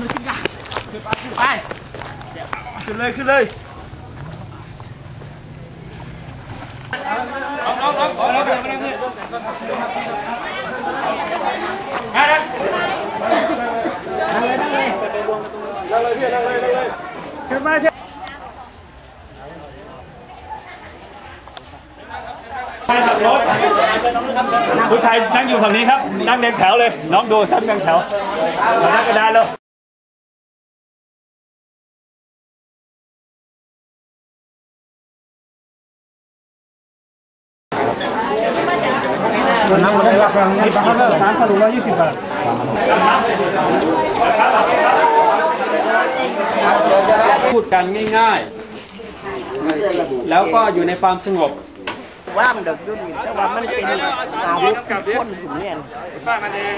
มันขึ้นกันไปขึ้นเลยขึ้นเลยผู้ชายนั่งอยู่ฝั่งนี้ครับ นั่งเรียงแถวเลย น้องดูนั่งเรียงแถวนั่งกระดานแล้ว สามพันหกร้อยยี่สิบบาทพูดกันง่ายๆ แล้วก็อยู่ในความสงบว่ามันดอกยุ่นอยู่แต่ว่ามันเป็นอาวุธคนถุงเนี่ยป้ามันเอง